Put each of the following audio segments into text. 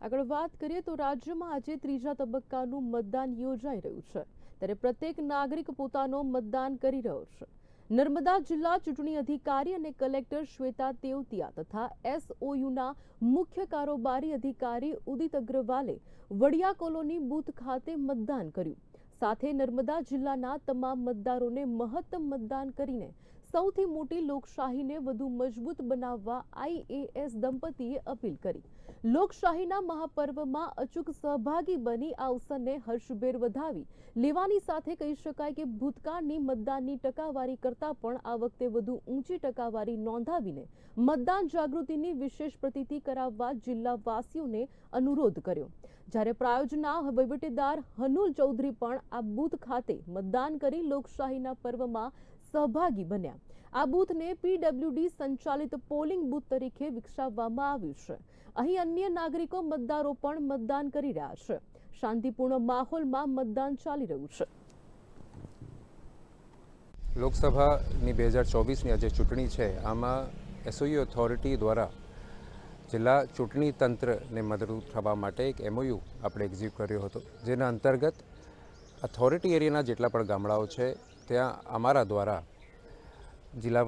આગળ વાત કરીએ તો રાજ્યમાં આજે ત્રીજા તબક્કાનું મતદાન યોજાઈ રહ્યું છે, ત્યારે પ્રત્યેક નાગરિક પોતાનો મતદાન કરી રહ્યો છે. નર્મદા જિલ્લા ચૂંટણી અધિકારી અને કલેક્ટર શ્વેતા તેવતિયા તથા એસઓયુના મુખ્ય કારોબારી અધિકારી ઉદિત અગ્રવાલે વડિયા કોલોની બૂથ ખાતે મતદાન કર્યું. સાથે નર્મદા જિલ્લાના તમામ મતદારોને મહત્તમ મતદાન કરીને સૌથી મોટી લોકશાહીને વધુ મજબૂત બનાવવા આઈએએસ દંપતીએ અપીલ કરી. લોકશાહીના મહાપર્વમાં અચૂક સહભાગી બની આ અવસરને હર્ષભેર વધાવી. લેવાની સાથે કહી શકાય કે ભૂતકાળની મતદાનની ટકાવારી કરતાં પણ આ વખતે વધુ ઊંચી ટકાવારી નોંધાવીને મતદાન જાગૃતિની વિશેષ પ્રતિતિ કરાવવા જિલ્લાવાસીઓને અનુરોધ કર્યો. જ્યારે પ્રાયોજના વહીવટીદાર હનુલ ચૌધરી પણ આ બુથ ખાતે મતદાન કરી લોકશાહીના પર્વમાં સહભાગી બન્યા. આ બૂથને પીડબ્લ્યુડી સંચાલિત પોલિંગ બૂથ તરીકે વિકસાવવામાં આવ્યું છે. અહીં અન્ય નાગરિકો મતદારો પણ મતદાન કરી રહ્યા છે. શાંતિપૂર્ણ માહોલમાં મતદાન ચાલી રહ્યું છે. લોકસભાની બે હજાર ચોવીસની આજે ચૂંટણી છે. આમાં એસઓયુ ઓથોરિટી દ્વારા જિલ્લા ચૂંટણી તંત્રને મદદરૂપ થવા માટે એક એમઓયુ આપણે એક્ઝિક્યુટ કર્યો હતો. જેના અંતર્ગત અથોરિટી એરિયાના જેટલા પણ ગામડાઓ છે ત્યાં અમારા દ્વારા જિલ્લા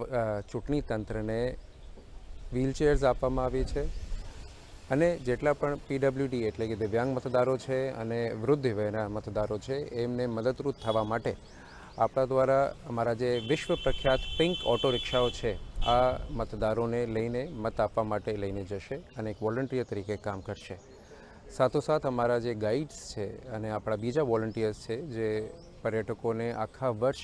ચૂંટણી તંત્રને વ્હીલચેર્સ આપવામાં આવી છે અને જેટલા પણ પીડબ્લ્યુડી એટલે કે દિવ્યાંગ મતદારો છે અને વૃદ્ધ વયના મતદારો છે, એમને મદદરૂપ થવા માટે આપણા દ્વારા અમારા જે વિશ્વ પ્રખ્યાત પિંક ઓટો રિક્ષાઓ છે, આ મતદારોને લઈને, મત આપવા માટે લઈને જશે અને એક વોલન્ટિયર તરીકે કામ કરશે. સાથોસાથ અમારા જે ગાઈડ્સ છે અને આપણા બીજા વોલન્ટિયર્સ છે, જે પર્યટકોને આખા વર્ષ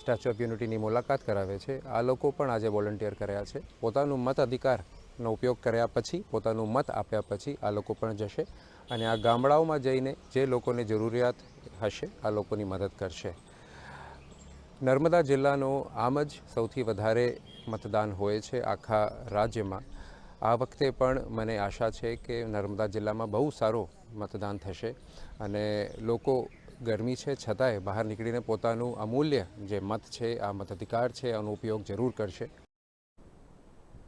સ્ટેચ્યુ ઓફ યુનિટીની મુલાકાત કરાવે છે. આ લોકો પણ આજે વોલન્ટિયર કર્યા છે. પોતાનું મત અધિકારનો ઉપયોગ કર્યા પછી, પોતાનું મત આપ્યા પછી આ લોકો પણ જશે અને આ ગામડાઓમાં જઈને જે લોકોને જરૂરિયાત હશે, આ લોકોની મદદ કરશે. નર્મદા જિલ્લાનો આમ જ સૌથી વધારે મતદાન હોય છે આખા રાજ્યમાં. આ વખતે પણ મને આશા છે કે નર્મદા જિલ્લામાં બહુ સારો મતદાન થશે અને લોકો ગરમી છે, છતાંય બહાર નીકળીને પોતાનું અમૂલ્ય જે મત છે, આ મતાધિકાર છે, આનો ઉપયોગ જરૂર કરશે.